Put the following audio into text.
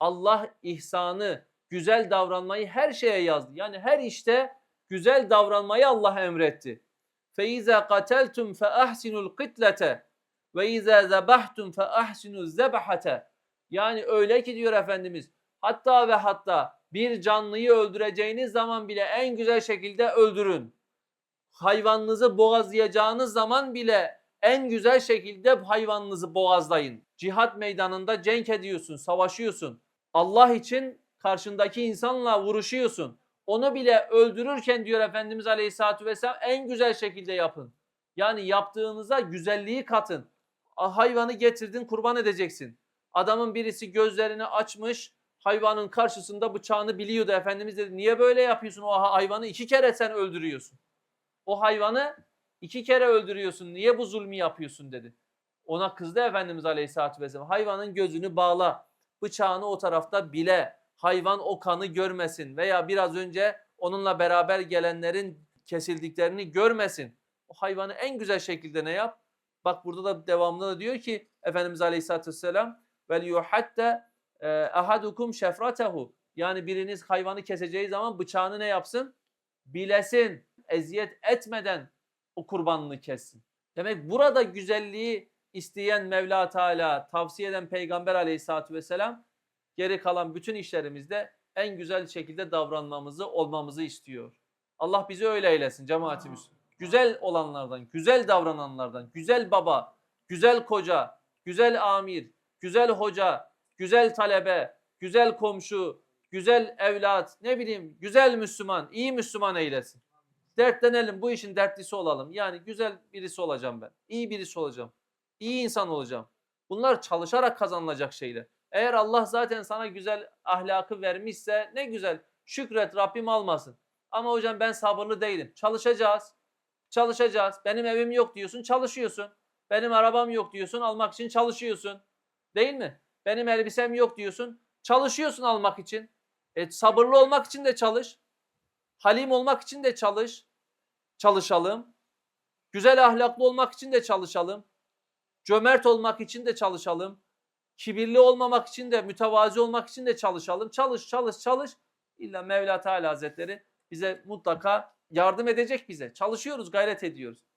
Allah ihsanı, güzel davranmayı her şeye yazdı. Yani her işte güzel davranmayı Allah emretti. فَاِذَا قَتَلْتُمْ فَاَحْسِنُوا الْقِتْلَةَ وَاِذَا زَبَحْتُمْ فَاَحْسِنُوا الزَّبَحَةَ Yani öyle ki diyor Efendimiz, hatta ve hatta bir canlıyı öldüreceğiniz zaman bile en güzel şekilde öldürün. Hayvanınızı boğazlayacağınız zaman bile en güzel şekilde hayvanınızı boğazlayın. Cihat meydanında cenk ediyorsun, savaşıyorsun. Allah için karşındaki insanla vuruşuyorsun. Onu bile öldürürken diyor Efendimiz Aleyhisselatü Vesselam en güzel şekilde yapın. Yani yaptığınıza güzelliği katın. Hayvanı getirdin kurban edeceksin. Adamın birisi gözlerini açmış hayvanın karşısında bıçağını biliyordu. Efendimiz dedi niye böyle yapıyorsun o ha- hayvanı iki kere sen öldürüyorsun. O hayvanı iki kere öldürüyorsun niye bu zulmü yapıyorsun dedi. Ona kızdı Efendimiz Aleyhisselatü Vesselam. Hayvanın gözünü bağla. Bıçağını o tarafta bile. Hayvan o kanı görmesin. Veya biraz önce onunla beraber gelenlerin kesildiklerini görmesin. O hayvanı en güzel şekilde ne yap? Bak burada da devamında da diyor ki Efendimiz Aleyhisselatü Vesselam vel yuhatte ahadukum şefratehu. Yani biriniz hayvanı keseceği zaman bıçağını ne yapsın? Bilesin. Eziyet etmeden o kurbanını kessin. Demek burada güzelliği isteyen Mevla Teala, tavsiye eden Peygamber Aleyhisselatü Vesselam geri kalan bütün işlerimizde en güzel şekilde davranmamızı, olmamızı istiyor. Allah bizi öyle eylesin cemaati Müslüman. Güzel olanlardan, güzel davrananlardan, güzel baba, güzel koca, güzel amir, güzel hoca, güzel talebe, güzel komşu, güzel evlat, ne bileyim güzel Müslüman, iyi Müslüman eylesin. Dertlenelim, bu işin dertlisi olalım. Yani güzel birisi olacağım ben, iyi birisi olacağım, iyi insan olacağım. Bunlar çalışarak kazanılacak şeyler. Eğer Allah zaten sana güzel ahlakı vermişse ne güzel. Şükret Rabbim almasın. Ama hocam ben sabırlı değilim. Çalışacağız. Çalışacağız. Benim evim yok diyorsun, çalışıyorsun. Benim arabam yok diyorsun, almak için çalışıyorsun. Değil mi? Benim elbisem yok diyorsun, çalışıyorsun almak için. E, sabırlı olmak için de çalış. Halim olmak için de çalış. Çalışalım. Güzel ahlaklı olmak için de çalışalım. Cömert olmak için de çalışalım. Kibirli olmamak için de, mütevazi olmak için de çalışalım. Çalış, çalış, çalış. İlla Mevla Teala Hazretleri bize mutlaka yardım edecek bize. Çalışıyoruz, gayret ediyoruz.